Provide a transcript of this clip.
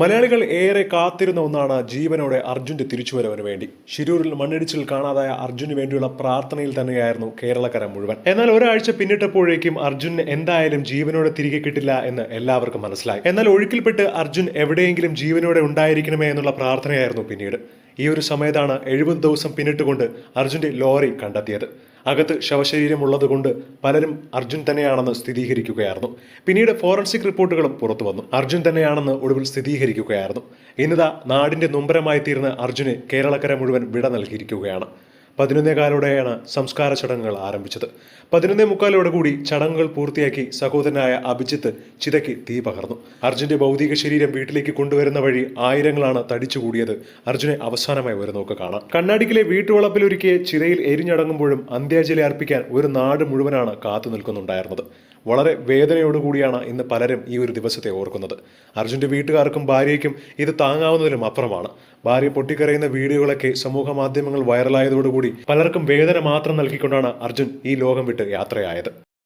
മലയാളികൾ ഏറെ കാത്തിരുന്ന ഒന്നാണ് ജീവനോടെ അർജുന്റെ തിരിച്ചുവരവിന് വേണ്ടി. ശിരൂരിൽ മണ്ണിടിച്ചിൽ കാണാതായ അർജുന് വേണ്ടിയുള്ള പ്രാർത്ഥനയിൽ തന്നെയായിരുന്നു കേരളക്കര മുഴുവൻ. എന്നാൽ ഒരാഴ്ച പിന്നിട്ടപ്പോഴേക്കും അർജുന് എന്തായാലും ജീവനോടെ തിരികെ കിട്ടില്ല എന്ന് എല്ലാവർക്കും മനസ്സിലായി. എന്നാൽ ഒഴുക്കിൽപ്പെട്ട് അർജുൻ എവിടെയെങ്കിലും ജീവനോടെ ഉണ്ടായിരിക്കണമേ എന്നുള്ള പ്രാർത്ഥനയായിരുന്നു പിന്നീട്. ഈ ഒരു സമയത്താണ് എഴുപത് ദിവസം പിന്നിട്ടുകൊണ്ട് അർജുന്റെ ലോറി കണ്ടെത്തിയത്. അകത്ത് ശവശരീരമുള്ളതുകൊണ്ട് പലരും അർജുൻ തന്നെയാണെന്ന് സ്ഥിരീകരിക്കുകയായിരുന്നു. പിന്നീട് ഫോറൻസിക് റിപ്പോർട്ടുകളും പുറത്തു വന്നു. അർജുൻ തന്നെയാണെന്ന് ഒടുവിൽ സ്ഥിരീകരിക്കുകയായിരുന്നു. ഇന്നിതാ നാടിന്റെ നൊമ്പരമായി തീർന്ന അർജുന് കേരളക്കര മുഴുവൻ വിട നൽകിയിരിക്കുകയാണ്. പതിനൊന്നേകാലോടെയാണ് സംസ്കാര ചടങ്ങുകൾ ആരംഭിച്ചത്. പതിനൊന്നേ മുക്കാലോടെ കൂടി ചടങ്ങുകൾ പൂർത്തിയാക്കി സഹോദരനായ അഭിജിത്ത് ചിതയ്ക്ക് തീ പകർന്നു. അർജുന്റെ ഭൗതിക ശരീരം വീട്ടിലേക്ക് കൊണ്ടുവരുന്ന വഴി ആയിരങ്ങളാണ് തടിച്ചുകൂടിയത്. അർജുനെ അവസാനമായി ഒരു നോക്ക് കാണാം. കണ്ണാടിക്കിലെ വീട്ടുവളപ്പിലൊരുക്കിയ ചിതയിൽ എരിഞ്ഞടങ്ങുമ്പോഴും അന്ത്യാഞ്ജലി അർപ്പിക്കാൻ ഒരു നാട് മുഴുവനാണ് കാത്തു നിൽക്കുന്നുണ്ടായിരുന്നത്. വളരെ വേദനയോടുകൂടിയാണ് ഇന്ന് പലരും ഈ ഒരു ദിവസത്തെ ഓർക്കുന്നത്. അർജുന്റെ വീട്ടുകാർക്കും ഭാര്യയ്ക്കും ഇത് താങ്ങാവുന്നതിലും അപ്പുറമാണ്. ഭാര്യ പൊട്ടിക്കരയുന്ന വീഡിയോകളൊക്കെ സമൂഹ മാധ്യമങ്ങൾ വൈറലായതോടുകൂടി പലർക്കും വേദന മാത്രം നൽകിക്കൊണ്ടാണ് അർജുൻ ഈ ലോകം വിട്ട് യാത്രയായത്.